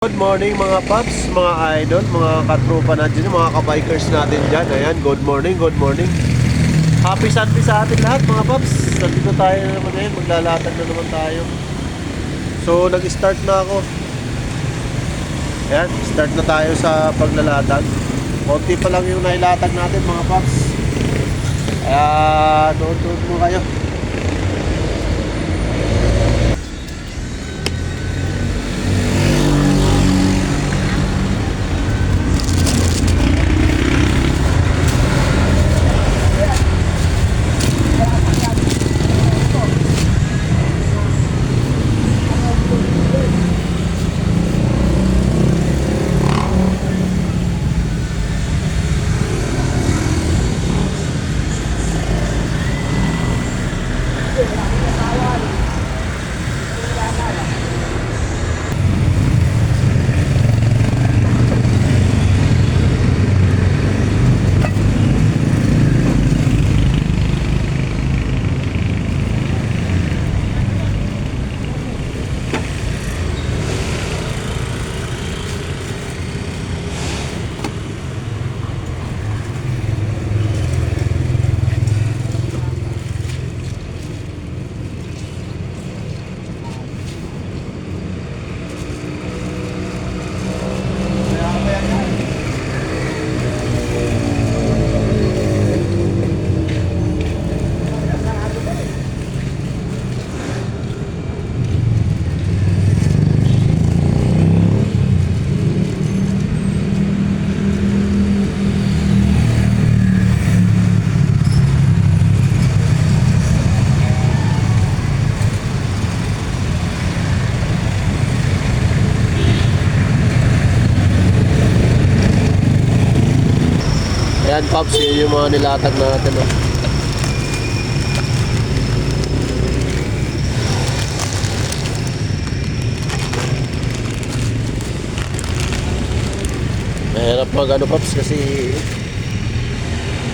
Good morning mga paps, mga idol, mga katrupa natin, mga kabikers natin dyan. Ayan, good morning, good morning. Happy Sunday sa atin lahat mga paps. Nandito tayo na naman ngayon, maglalatag na naman tayo. So, nag-start na ako. Ayan, start na tayo sa paglalatag. Konti pa lang yung nailatag natin mga paps. Kaya, tuod-tuod mo kayo. Ayan, Pops, yun yung mga nilatag natin. Oh. Mahirap mag ano, Pops, kasi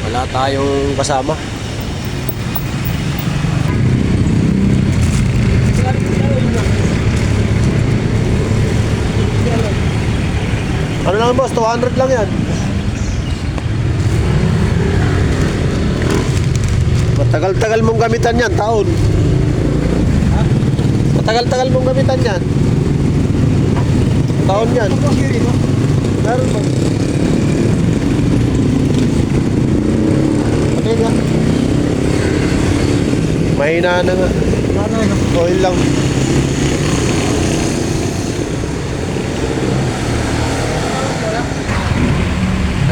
wala tayong kasama. Ano lang boss, 200 lang yan. Matagal-tagal mong gamitan yan, taon. Matagal-tagal mong gamitan yan. Taon yan. Meron ba? Okay nga. Mahina na nga. Oil lang.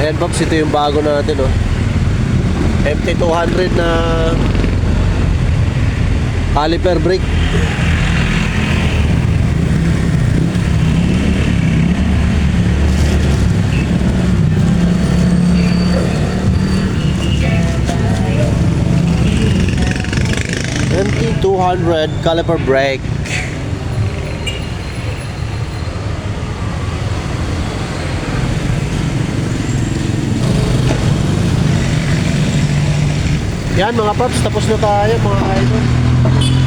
Ayan Pops, ito yung bago natin oh. MT200 na caliper brake. MT200 caliper brake. Yan mga paps, tapos na tayo mga idol.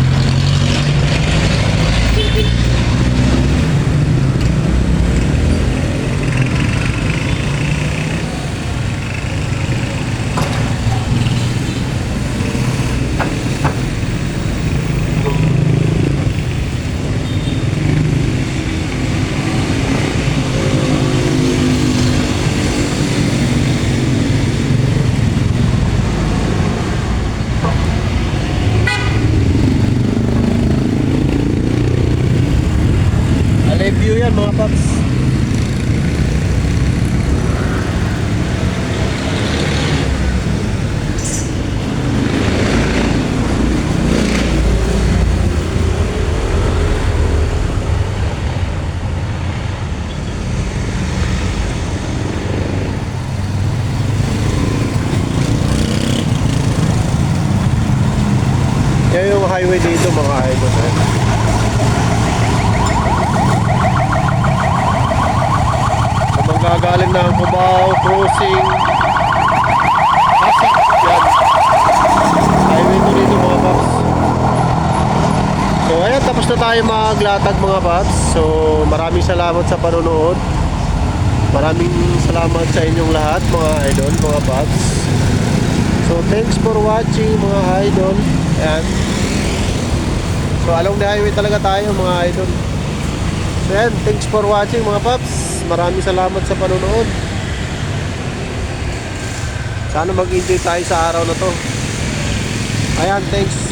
Mga paps. Yan yung highway dito mga idol. eh. Sa manggagaling ng Cubao, Crossing, Pasig, yan. Highway to dito mga paps. So ayan, tapos na tayo maglatag mga paps. So maraming salamat sa panonood. Maraming salamat sa inyong lahat mga idol, mga paps. So thanks for watching mga idol. Ayan. So along the highway talaga tayo mga idol. So yan, thanks for watching mga paps. Maraming salamat sa panonood. Sana mag-enjoy tayo sa araw na to. Ayan, thanks.